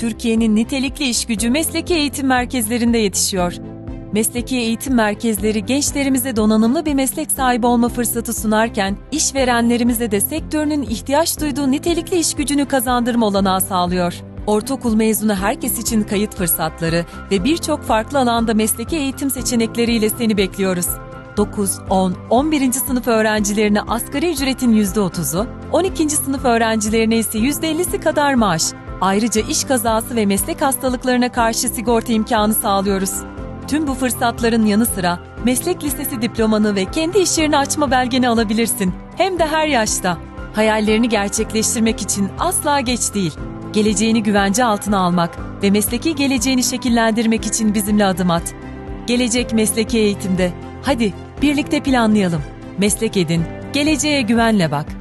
Türkiye'nin nitelikli iş gücü mesleki eğitim merkezlerinde yetişiyor. Mesleki eğitim merkezleri gençlerimize donanımlı bir meslek sahibi olma fırsatı sunarken, işverenlerimize de sektörünün ihtiyaç duyduğu nitelikli iş gücünü kazandırma olanağı sağlıyor. Ortaokul mezunu herkes için kayıt fırsatları ve birçok farklı alanda mesleki eğitim seçenekleriyle seni bekliyoruz. 9, 10, 11. sınıf öğrencilerine asgari ücretin %30'u, 12. sınıf öğrencilerine ise %50'si kadar maaş. Ayrıca iş kazası ve meslek hastalıklarına karşı sigorta imkanı sağlıyoruz. Tüm bu fırsatların yanı sıra meslek lisesi diplomanı ve kendi iş yerini açma belgeni alabilirsin. Hem de her yaşta. Hayallerini gerçekleştirmek için asla geç değil. Geleceğini güvence altına almak ve mesleki geleceğini şekillendirmek için bizimle adım at. Gelecek mesleki eğitimde. Hadi birlikte planlayalım. Meslek edin, geleceğe güvenle bak.